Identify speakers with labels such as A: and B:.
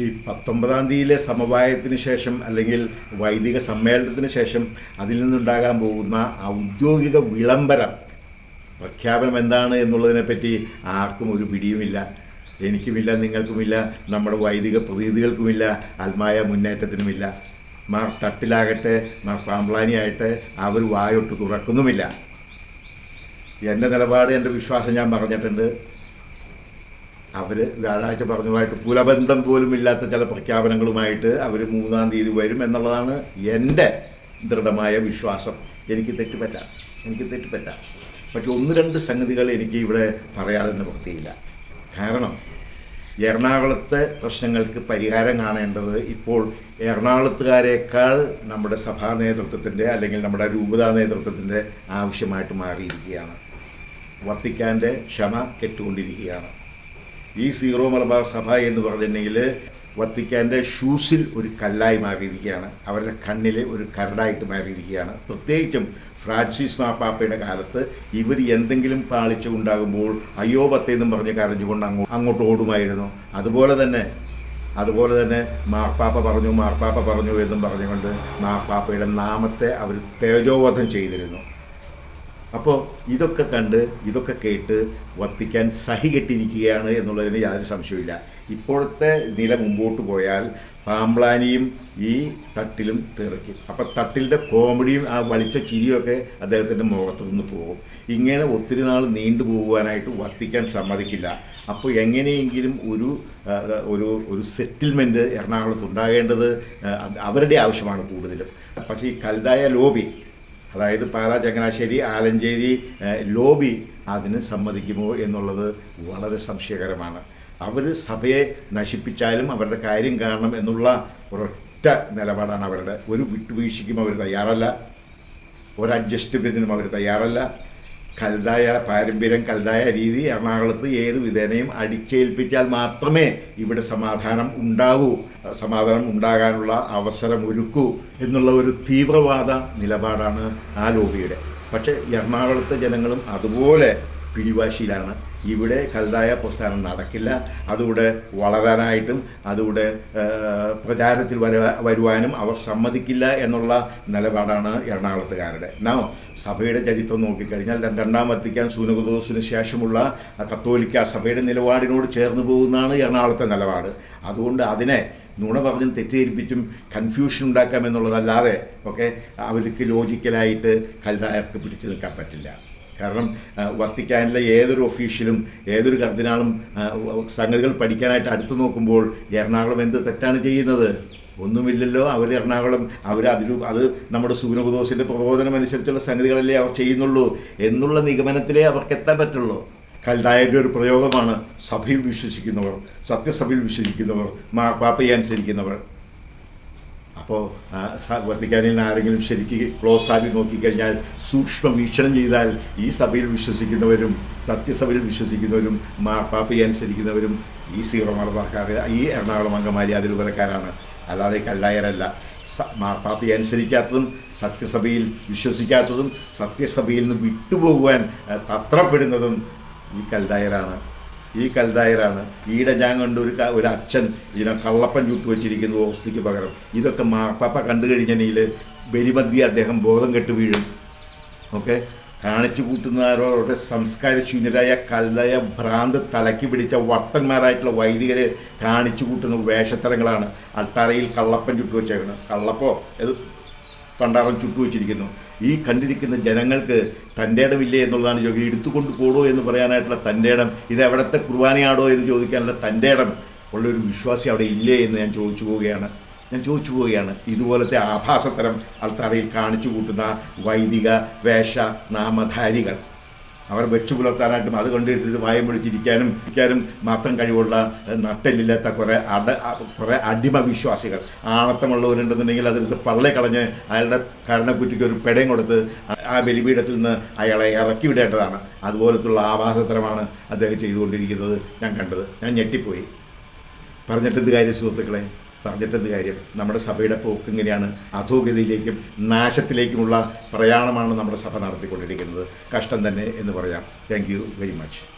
A: ഈ പത്തൊമ്പതാം തീയതിയിലെ സമവായത്തിന് ശേഷം അല്ലെങ്കിൽ വൈദിക സമ്മേളനത്തിന് ശേഷം അതിൽ നിന്നുണ്ടാകാൻ പോകുന്ന ഔദ്യോഗിക വിളംബരം പ്രഖ്യാപനം എന്താണ് എന്നുള്ളതിനെപ്പറ്റി ആർക്കും ഒരു പിടിയുമില്ല. എനിക്കുമില്ല നിങ്ങൾക്കുമില്ല നമ്മുടെ വൈദിക പ്രതീതികൾക്കുമില്ല ആത്മായ മുന്നേറ്റത്തിനുമില്ല. മാർ തട്ടിലാകട്ടെ മാർ പാമ്പ്ലാനിയായിട്ട് അവർ വായൊട്ട് തുറക്കുന്നുമില്ല. എന്റെ നിലപാട് എന്റെ വിശ്വാസം ഞാൻ പറഞ്ഞിട്ടുണ്ട്. അവർ വ്യാഴാഴ്ച പറഞ്ഞതുമായിട്ട് പുലബന്ധം പോലും ഇല്ലാത്ത ചില പ്രഖ്യാപനങ്ങളുമായിട്ട് അവർ മൂന്നാം തീയതി വരും എന്നുള്ളതാണ് എന്റെ ദൃഢമായ വിശ്വാസം. എനിക്ക് തെറ്റുപറ്റാം. എനിക്ക് തെറ്റുപറ്റാം. പക്ഷെ ഒന്ന് രണ്ട് സംഗതികൾ എനിക്ക് ഇവിടെ പറയാതെ നിവൃത്തിയില്ല കാരണം എറണാകുളത്തെ പ്രശ്നങ്ങൾക്ക് പരിഹാരം കാണേണ്ടത് ഇപ്പോൾ എറണാകുളത്തുകാരേക്കാൾ നമ്മുടെ സഭാ നേതൃത്വത്തിന്റെ അല്ലെങ്കിൽ നമ്മുടെ രൂപതാ നേതൃത്വത്തിന്റെ ആവശ്യമായിട്ട് മാറിയിരിക്കുകയാണ്. വത്തിക്കാന്റെ ക്ഷമ കെട്ടുകൊണ്ടിരിക്കുകയാണ്. ഈ സീറോ മലബാർ സഭ എന്ന് പറഞ്ഞിട്ടുണ്ടെങ്കിൽ വത്തിക്കാന്റെ ഷൂസിൽ ഒരു കല്ലായി മാറിയിരിക്കുകയാണ്. അവരുടെ കണ്ണിൽ ഒരു കരടായിട്ട് മാറിയിരിക്കുകയാണ്. പ്രത്യേകിച്ചും ഫ്രാൻസിസ് മാപ്പാപ്പയുടെ കാലത്ത് ഇവർ എന്തെങ്കിലും പാളിച്ച ഉണ്ടാകുമ്പോൾ അയ്യോ പത്തേന്നും പറഞ്ഞ് കരഞ്ഞുകൊണ്ട് അങ്ങോ അങ്ങോട്ട് ഓടുമായിരുന്നു. അതുപോലെ തന്നെ അതുപോലെ തന്നെ മാർപ്പാപ്പ പറഞ്ഞു മാർപ്പാപ്പ പറഞ്ഞു എന്നും പറഞ്ഞുകൊണ്ട് മാർപ്പാപ്പയുടെ നാമത്തെ അവർ തേജോവധം ചെയ്തിരുന്നു. അപ്പോൾ ഇതൊക്കെ കണ്ട് ഇതൊക്കെ കേട്ട് വത്തിക്കാൻ സഹി കെട്ടിരിക്കുകയാണ് എന്നുള്ളതിന് യാതൊരു സംശയമില്ല ഇപ്പോഴത്തെ നില മുമ്പോട്ട് പോയാൽ പാമ്പ്ലാനിയും ഈ തട്ടിലും തെറിക്കും. അപ്പം തട്ടിലിന്റെ കോമഡിയും ആ വളിച്ച ചിരിയൊക്കെ അദ്ദേഹത്തിന്റെ മുഖത്തു നിന്ന് പോകും. ഇങ്ങനെ ഒത്തിരി നാൾ നീണ്ടു പോകുവാനായിട്ട് വത്തിക്കാൻ സമ്മതിക്കില്ല. അപ്പോൾ എങ്ങനെയെങ്കിലും ഒരു ഒരു ഒരു സെറ്റിൽമെന്റ് എറണാകുളത്ത് ഉണ്ടാകേണ്ടത് അവരുടെ ആവശ്യമാണ് കൂടുതലും. പക്ഷേ ഈ കൽതായ ലോബി അതായത് പാലാ ചങ്ങനാശ്ശേരി ആലഞ്ചേരി ലോബി അതിന് സമ്മതിക്കുമോ എന്നുള്ളത് വളരെ സംശയകരമാണ്. അവർ സഭയെ നശിപ്പിച്ചാലും അവരുടെ കാര്യം കാണണം എന്നുള്ള ഒരൊറ്റ നിലപാടാണ് അവരുടെ. ഒരു വിട്ടുവീഴ്ചയ്ക്കും അവർ തയ്യാറല്ല. ഒരു അഡ്ജസ്റ്റ്മെന്റിനും അവർ തയ്യാറല്ല. കൽതായ പാരമ്പര്യം കൽതായ രീതി എറണാകുളത്ത് ഏത് വിധേനയും അടിച്ചേൽപ്പിച്ചാൽ മാത്രമേ ഇവിടെ സമാധാനം ഉണ്ടാകൂ. സമാധാനം ഉണ്ടാകാനുള്ള അവസരം ഒരുക്കൂ എന്നുള്ള ഒരു തീവ്രവാദ നിലപാടാണ് ആ ലോബിയുടെ. പക്ഷേ എറണാകുളത്തെ ജനങ്ങളും അതുപോലെ പിടിവാശിയിലാണ്. ഇവിടെ കൽതായ പ്രസ്ഥാനം നടക്കില്ല. അതുകൂടെ വളരാനായിട്ടും അതുകൂടെ പ്രചാരത്തിൽ വര വരുവാനും അവർ സമ്മതിക്കില്ല എന്നുള്ള നിലപാടാണ് എറണാകുളത്തുകാരുടെ. നാം സഭയുടെ ചരിത്രം നോക്കിക്കഴിഞ്ഞാൽ രണ്ടാം വത്തിക്കാൻ സൂനകുദോസിന് ശേഷമുള്ള കത്തോലിക്ക സഭയുടെ നിലപാടിനോട് ചേർന്ന് പോകുന്നതാണ് എറണാകുളത്തെ നിലപാട്. അതുകൊണ്ട് അതിനെ നുണ പറഞ്ഞും തെറ്റിദ്ധരിപ്പിച്ചും കൺഫ്യൂഷൻ ഉണ്ടാക്കാമെന്നുള്ളതല്ലാതെ ഒക്കെ അവർക്ക് ലോജിക്കലായിട്ട് കൽതായർക്ക് പിടിച്ചു നിൽക്കാൻ പറ്റില്ല. കാരണം വത്തിക്കാനിലെ ഏതൊരു ഒഫീഷ്യലും ഏതൊരു കർദിനാളും സംഗതികൾ പഠിക്കാനായിട്ട് അടുത്ത് നോക്കുമ്പോൾ എറണാകുളം എന്ത് തെറ്റാണ് ചെയ്യുന്നത്? ഒന്നുമില്ലല്ലോ അവർ എറണാകുളം അവർ അതിൽ അത് നമ്മുടെ സൂനബുദോസിന്റെ പ്രബോധനം അനുസരിച്ചുള്ള സംഗതികളല്ലേ അവർ ചെയ്യുന്നുള്ളൂ എന്നുള്ള നിഗമനത്തിലേ അവർക്ക് എത്താൻ പറ്റുള്ളൂ. കൽതായരുടെ ഒരു പ്രയോഗമാണ് സഭയിൽ വിശ്വസിക്കുന്നവർ സത്യസഭയിൽ വിശ്വസിക്കുന്നവർ മാർപ്പാപ്പയെ അനുസരിക്കുന്നവർ. അപ്പോൾ വത്തിക്കാനിൽ ആരെങ്കിലും ശരിക്ക് ക്ലോസ് ആക്കി നോക്കിക്കഴിഞ്ഞാൽ സൂക്ഷ്മ വീക്ഷണം ചെയ്താൽ ഈ സഭയിൽ വിശ്വസിക്കുന്നവരും സത്യസഭയിൽ വിശ്വസിക്കുന്നവരും മാപ്പാപ്പയെ അനുസരിക്കുന്നവരും ഈ സീറോ മലബാർക്കാർ ഈ എറണാകുളം അങ്കമാലി അതിരൂപതക്കാരാണ് അല്ലാതെ കല്ലായരല്ല. സ- മാർപ്പാപ്പയെ അനുസരിക്കാത്തതും സത്യസഭയിൽ വിശ്വസിക്കാത്തതും സത്യസഭയിൽ നിന്ന് വിട്ടുപോകുവാൻ തത്രപ്പെടുന്നതും ഈ കൽദായരാണ് ഈ കൽദായറാണ് ഈടെ ഞാൻ കണ്ട ഒരു ഒരു അച്ഛൻ ഇതിനെ കള്ളപ്പൻ ചുട്ടു വെച്ചിരിക്കുന്നു ഓസ്തിക്ക് പകരം. ഇതൊക്കെ മാർപ്പാപ്പ കണ്ടു കഴിഞ്ഞെങ്കിൽ ബലിമദ്യ അദ്ദേഹം ബോധം കെട്ട് വീഴും. ഓക്കെ? കാണിച്ചു സംസ്കാര സംസ്കാരശൂന്യരായ കല്ലയ ഭ്രാന്ത് തലക്കി പിടിച്ച വട്ടന്മാരായിട്ടുള്ള വൈദികരെ കാണിച്ചു കൂട്ടുന്ന വേഷത്തരങ്ങളാണ് അൾത്താരയിൽ കള്ളപ്പൻ ചുട്ടു വെച്ചേക്കുന്നത് കള്ളപ്പോ? ഇത് പണ്ടാറം ചുട്ടു വെച്ചിരിക്കുന്നു. ഈ കണ്ടിരിക്കുന്ന ജനങ്ങൾക്ക് തന്റെ ഇടമില്ലേ എന്നുള്ളതാണ് ചോദിക്കുന്നത് എടുത്തുകൊണ്ട് പോടോ എന്ന് പറയാനായിട്ടുള്ള തന്റെ ഇടം ഇത് എവിടത്തെ കുർബാനയാടോ എന്ന് ചോദിക്കാനുള്ള തന്റെ ഇടം ഉള്ളൊരു വിശ്വാസി അവിടെ ഇല്ലേ എന്ന് ഞാൻ ചോദിച്ചു പോവുകയാണ്. ഞാൻ ചോദിച്ചു പോവുകയാണ്. ഇതുപോലത്തെ ആഭാസത്തരം അൾത്താരയിൽ കാണിച്ചു കൂട്ടുന്ന വൈദിക വേഷ നാമധാരികൾ. അവർ വെച്ചു പുലർത്താനായിട്ടും അത് കണ്ടിട്ട് വായം പിടിച്ചിരിക്കാനും ഇരിക്കാനും മാത്രം കഴിവുള്ള നട്ടലില്ലാത്ത കുറേ അട കുറേ അടിമ വിശ്വാസികൾ ആണത്തമുള്ളവരുണ്ടെന്നുണ്ടെങ്കിൽ അതെടുത്ത് പള്ളി കളഞ്ഞ് അയാളുടെ കരണക്കുറ്റിക്ക് ഒരു പെടയും കൊടുത്ത് ആ- ബലിപീഠത്തിൽ നിന്ന് അയാളെ ഇറക്കി വിടേണ്ടതാണ്. അതുപോലത്തുള്ള ആവാസത്തരമാണ് അദ്ദേഹം ചെയ്തുകൊണ്ടിരിക്കുന്നത്. ഞാൻ കണ്ടത്. ഞാൻ ഞെട്ടിപ്പോയി. പറഞ്ഞിട്ടെന്ത് കാര്യം സുഹൃത്തുക്കളെ? പറഞ്ഞിട്ടെന്ത് കാര്യം? നമ്മുടെ സഭയുടെ പോക്ക് ഇങ്ങനെയാണ് അധോഗതിയിലേക്കും നാശത്തിലേക്കുമുള്ള പ്രയാണമാണ് നമ്മുടെ സഭ നടത്തിക്കൊണ്ടിരിക്കുന്നത്. കഷ്ടം തന്നെ എന്ന് പറയാം. Thank very much